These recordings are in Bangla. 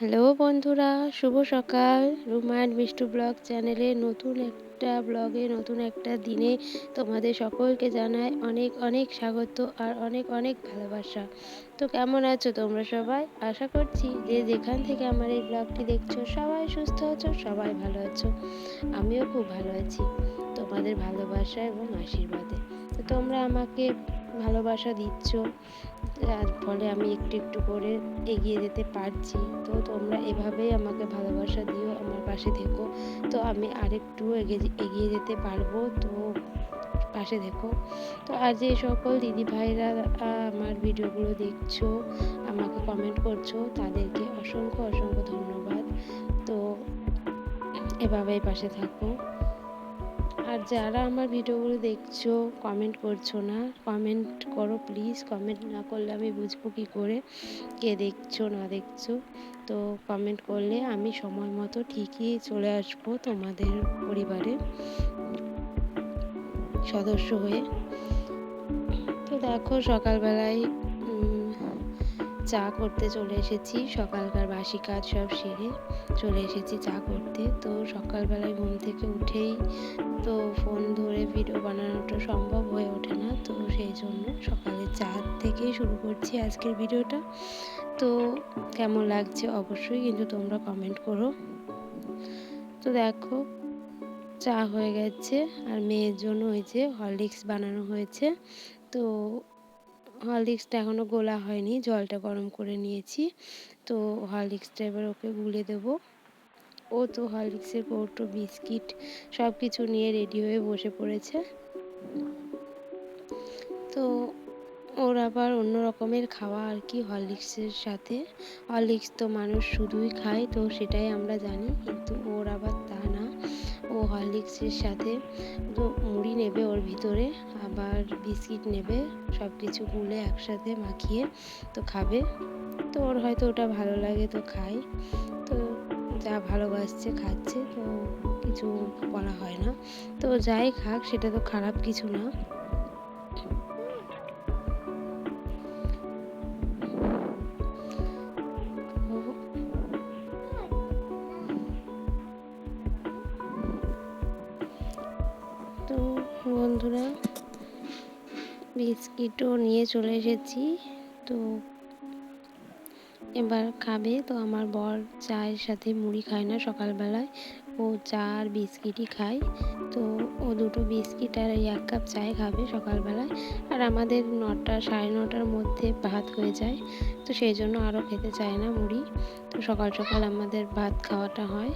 হ্যালো বন্ধুরা, শুভ সকাল। রুমায়ণ মিষ্টু ব্লগ চ্যানেলে নতুন একটা ব্লগে, নতুন একটা দিনে তোমাদের সকলকে জানাই অনেক অনেক স্বাগত আর অনেক অনেক ভালোবাসা। তো কেমন আছো তোমরা সবাই? আশা করছি যে যেখান থেকে আমার এই ব্লগটি দেখছ, সবাই সুস্থ আছো, সবাই ভালো আছো। আমিও খুব ভালো আছি তোমাদের ভালোবাসা এবং আশীর্বাদে। তো তোমরা আমাকে ভালোবাসা দিচ্ছ যার ফলে আমি একটু একটু করে এগিয়ে যেতে পারছি। তো তোমরা এভাবেই আমাকে ভালোবাসা দিও, আমার পাশে থেকো। তো আমি আরেকটু এগিয়ে যেতে পারব, তো পাশে দেখো তো আর যে সকল দিদি ভাইরা আমার ভিডিওগুলো দেখছ, আমাকে কমেন্ট করছ, তাদেরকে অসংখ্য অসংখ্য ধন্যবাদ। তো এভাবেই পাশে থাকো। যারা আমার ভিডিওগুলো দেখছ কমেন্ট করছ না কমেন্ট করো প্লিজ কমেন্ট না করলে আমি বুঝব কী করে, কে দেখছ, না দেখছ। তো কমেন্ট করলে আমি সময় মতো ঠিকই চলে আসব তোমাদের পরিবারে সদস্য হয়ে। তো দেখো সকালবেলায় চা করতে চলে এসেছি। সকালকার বাসি কাজ সব সেরে চলে এসেছি চা করতে। তো সকালবেলায় ঘুম থেকে উঠেই তো ফোন ধরে ভিডিও বানানোটা সম্ভব হয়ে ওঠে না, তো সেই জন্য সকালে চা থেকেই শুরু করছি আজকের ভিডিওটা। তো কেমন লাগছে অবশ্যই কিন্তু তোমরা কমেন্ট করো। তো দেখো, চা হয়ে গেছে আর মেয়ের জন্য হয়েছে হরলিক্স বানানো হয়েছে। তো হরলিক্সটা এখনও গোলা হয়নি, জলটা গরম করে নিয়েছি। তো হরলিক্সটা এবার ওকে গুলে দেবো। ও তো হরলিক্সের কৌটো, বিস্কিট সব কিছু নিয়ে রেডি হয়ে বসে পড়েছে। তো ওর আবার অন্য রকমের খাওয়া আর কি হরলিক্সের সাথে। হরলিক্স তো মানুষ শুধুই খায়, তো সেটাই আমরা জানি, কিন্তু ওর আবার তা না। ও হরলিক্সের সাথে মুড়ি নেবে ওর ভিতরে, আবার বিস্কিট নেবে সব কিছু গুলে একসাথে মাখিয়ে তো খাবে। তো ওর হয়তো ওটা ভালো লাগে তো খায়। তো যা ভালোবাসছে, খাচ্ছে, তো কিছু বলা হয় না। তো যাই খাক, সেটা তো খারাপ কিছু না। তো বন্ধুরা, বিস্কিটও নিয়ে চলে এসেছি। তো এবার খাবে, তো আমার বর চায়ের সাথে মুড়ি খায় না সকালবেলায়। ও চা আর বিস্কিটই খায়। তো ও দুটো বিস্কিট আর এক কাপ চায় খাবে সকালবেলায়। আর আমাদের নটা, সাড়ে নটার মধ্যে ভাত হয়ে যায়। তো সেই জন্য আরও খেতে চায় না মুড়ি। তো সকাল সকাল আমাদের ভাত খাওয়াটা হয়।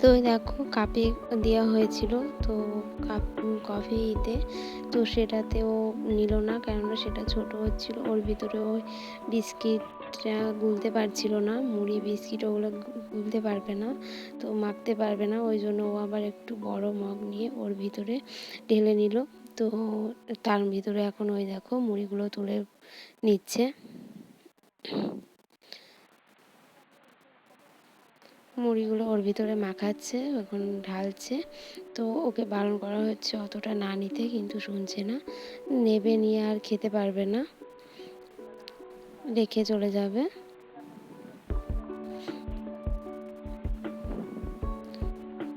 তো দেখো কাপে দেওয়া হয়েছিল, তো কাপ কফিতে তো। সেটাতে ও নিল না, কেননা সেটা ছোট হচ্ছিল। ওর ভিতরে ওই বিস্কিটটা গুলতে পারছিল না, মুড়ি বিস্কিট ওগুলো গুলতে পারবে না, তো মাখতে পারবে না। ওই জন্য ও আবার একটু বড় মগ নিয়ে ওর ভিতরে ঢেলে নিল। তো তার ভিতরে এখন ওই দেখো মুড়িগুলো তুলে নিচ্ছে। মুড়িগুলো ওর ভিতরে মাখাচ্ছে, এখন ঢালছে। তো ওকে বারণ করা হচ্ছে, অতটা না নিতে কিন্তু শুনছে না। নেবে নিয়ে আর খেতে পারবে না। রেখে চলে যাবে।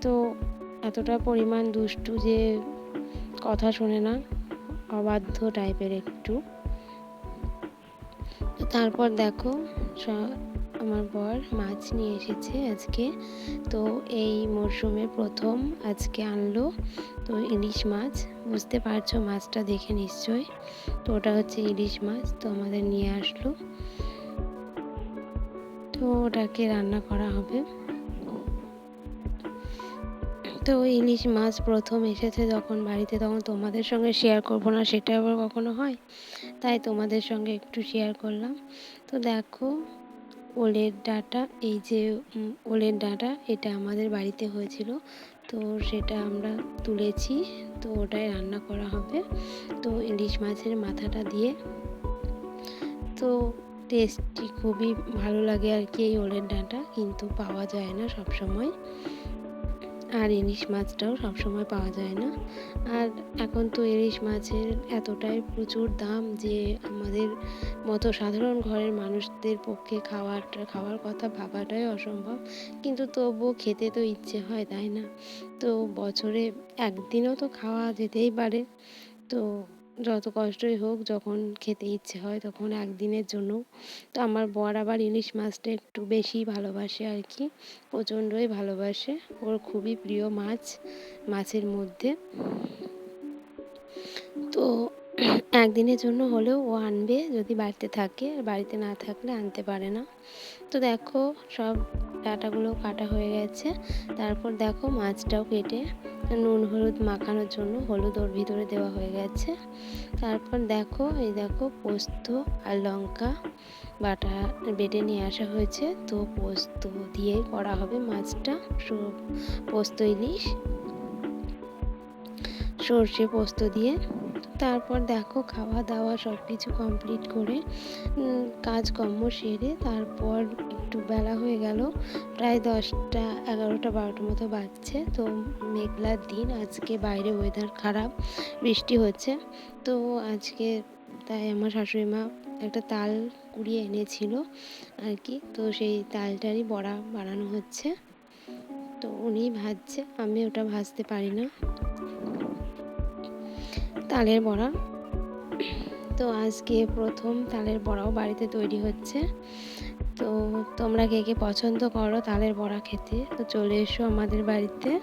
তো এতটা পরিমাণ দুষ্টু যে কথা শোনে না, অবাধ্য টাইপের একটু। তারপর দেখো আমার বর মাছ নিয়ে এসেছে আজকে। তো এই মরশুমে প্রথম আজকে আনলো। তো ইলিশ মাছ, বুঝতে পারছ মাছটা দেখে নিশ্চয় তো ওটা হচ্ছে ইলিশ মাছ, তো আমাদের নিয়ে আসলো। তো ওটাকে রান্না করা হবে। তো ইলিশ মাছ প্রথম এসেছে যখন বাড়িতে, তখন তোমাদের সঙ্গে শেয়ার করব না, সেটা আবার কখনো হয়? তাই তোমাদের সঙ্গে একটু শেয়ার করলাম। তো দেখো ওলের ডাটা, এই যে ওলের ডাটা, এটা আমাদের বাড়িতে হয়েছিল। তো সেটা আমরা তুলেছি, তো ওটাই রান্না করা হবে। তো ইলিশ মাছের মাথাটা দিয়ে। তো টেস্টি খুবই ভালো লাগে আর কি এই ওলের ডাঁটা, কিন্তু পাওয়া যায় না সব সময় আর ইলিশ মাছটাও সবসময় পাওয়া যায় না। আর এখন তো ইলিশ মাছের এতটাই প্রচুর দাম যে আমাদের মতো সাধারণ ঘরের মানুষদের পক্ষে খাওয়াটা খাওয়ার কথা ভাবাটাই অসম্ভব। কিন্তু তবুও খেতে তো ইচ্ছে হয়, তাই না? তো বছরে একদিনও তো খাওয়া যেতেই পারে। তো যত কষ্টই হোক যখন খেতে ইচ্ছে হয় তখন একদিনের জন্য। তো আমার বর আবার ইলিশ মাছটা একটু বেশি ভালোবাসে আর কি প্রচণ্ডই ভালোবাসে। ওর খুবই প্রিয় মাছ মাছের মধ্যে। তো একদিনের জন্য হলেও ও আনবে যদি বাড়িতে থাকে, বাড়িতে না থাকলে আনতে পারে না। তো দেখো সব ডাটাগুলো কাটা হয়ে গেছে। তারপর দেখো মাছটাও কেটে নুন, হলুদ মাখানোর জন্য হলুদ ওর ভিতরে দেওয়া হয়ে গেছে। তারপর দেখো, এই দেখো পোস্ত আর লঙ্কা বাটা বেটে নিয়ে আসা হয়েছে। তো পোস্ত দিয়ে করা হবে মাছটা। পোস্ত ইলিশ, সর্ষে পোস্ত দিয়ে। তারপর দেখো খাওয়া দাওয়া সব কিছু কমপ্লিট করে কাজকর্ম সেরে তারপর একটু বেলা হয়ে গেল। প্রায় দশটা, এগারোটা বারোটার মতো বাজছে। তো মেঘলার দিন, আজকে বাইরে ওয়েদার খারাপ, বৃষ্টি হচ্ছে। তো আজকে তাই আমার শাশুড়ি মা একটা তাল কুড়িয়ে এনেছিল আর কি। তো সেই তালটারই বড়া বানানো হচ্ছে। তো উনি ভাজছে, আমি ওটা ভাজতে পারি না। তালের বড়া। তো আজকে প্রথম তালের বড়াও বাড়িতে তৈরি হচ্ছে। তো তোমরা কে কে পছন্দ করো তালের বড়া খেতে, তো চলে এসো আমাদের বাড়িতে।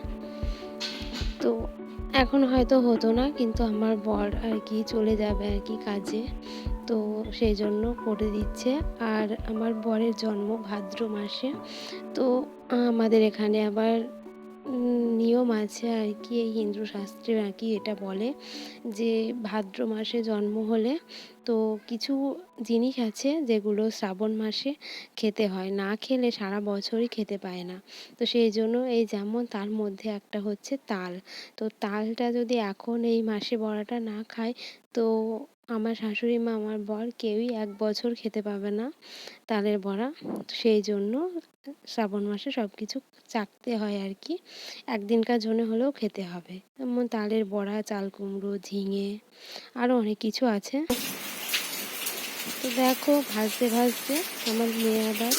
তো এখন হয়তো হতো না, কিন্তু আমার বর আর কি চলে যাবে আর কি কাজে। তো সেই জন্য করে দিচ্ছে। আর আমার বরের জন্ম ভাদ্র মাসে। তো আমাদের এখানে আবার নিয়ম আছে আর কি, এই হিন্দু শাস্ত্রে আর কি এটা বলে যে ভাদ্র মাসে জন্ম হলে তো কিছু জিনিস আছে যেগুলো শ্রাবণ মাসে খেতে হয়। না খেলে সারা বছরই খেতে পায় না। তো সেই জন্য এই যেমন তার মধ্যে একটা হচ্ছে তাল। তো তালটা যদি এখন এই মাসে বড়াটা না খায়, তো আমার শাশুড়ি মা, আমার বর কেউই এক বছর খেতে পাবে না তালের বড়া। সেই জন্য শ্রাবণ মাসে সব কিছু চাকতে হয় আর কি। একদিনকার জন্য হলেও খেতে হবে। যেমন তালের বড়া, চাল কুমড়ো, ঝিঙে আরও অনেক কিছু আছে। তো দেখো, ভাজতে ভাজতে আমার মেয়ে আবার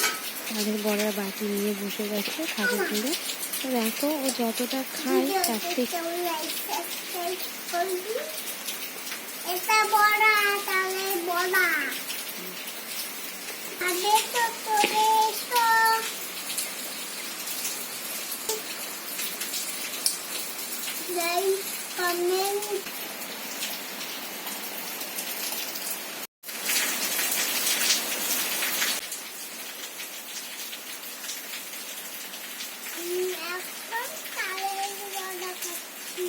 তাদের বড়ার বাটি নিয়ে বসে গেছে খাবে বলে। তো দেখো, ও যতটা খায় তার থেকে বড়া তাহলে বড়া। আগে তো তোরে এসো লাইক কমেন্ট এখন তালের বড়া খাচ্ছি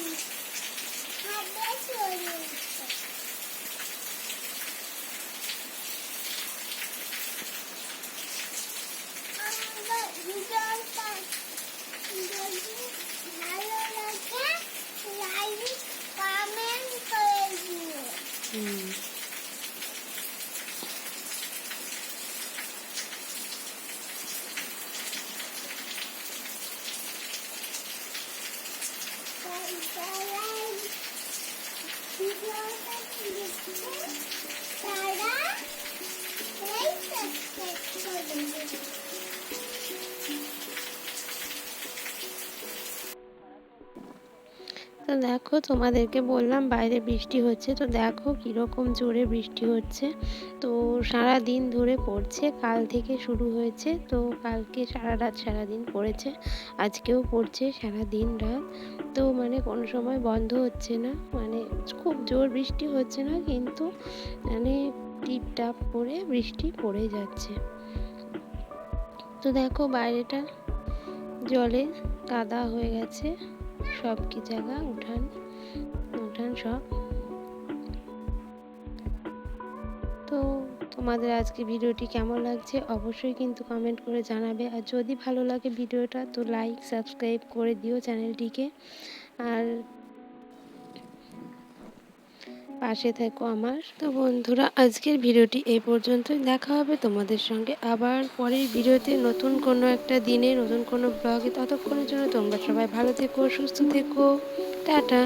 খাবে চলে এসো। আমার ভিডিওটা যদি ভালো লাগে লাইক কমেন্ট করে দিও হুম ভিডিওটা দেখতে তারা লাইক সাবস্ক্রাইব করে তো দেখো তোমাদেরকে বললাম বাইরে বৃষ্টি হচ্ছে, তো দেখো কীরকম জোরে বৃষ্টি হচ্ছে। তো সারা দিন ধরে পড়ছে, কাল থেকে শুরু হয়েছে, তো কালকে সারা রাত সারা দিন পড়েছে, আজকেও পড়ছে সারা দিন রাত। তো মানে কোনো সময় বন্ধ হচ্ছে না মানে খুব জোর বৃষ্টি হচ্ছে না, কিন্তু মানে টিপ টাপ করে বৃষ্টি পড়ে যাচ্ছে। তো দেখো বাইরেটা জলে কাদা হয়ে গেছে। সব কি জায়গা? উঠান উঠান সব। তো তোমাদের আজকে ভিডিওটি কেমন লাগছে? অবশ্যই কিন্তু কমেন্ট করে জানাবে। আর যদি ভালো লাগে ভিডিওটা, তো লাইক সাবস্ক্রাইব করে দিও চ্যানেলটিকে। আর পাশে থেকো আমার। তো বন্ধুরা, আজকের ভিডিওটি এই পর্যন্তই। দেখা হবে তোমাদের সঙ্গে আবার পরের ভিডিওতে। নতুন কোনো একটা দিনে, নতুন কোনো ব্লগে। ততক্ষণের জন্য তোমরা সবাই ভালো থেকো, সুস্থ থেকো। টাটা।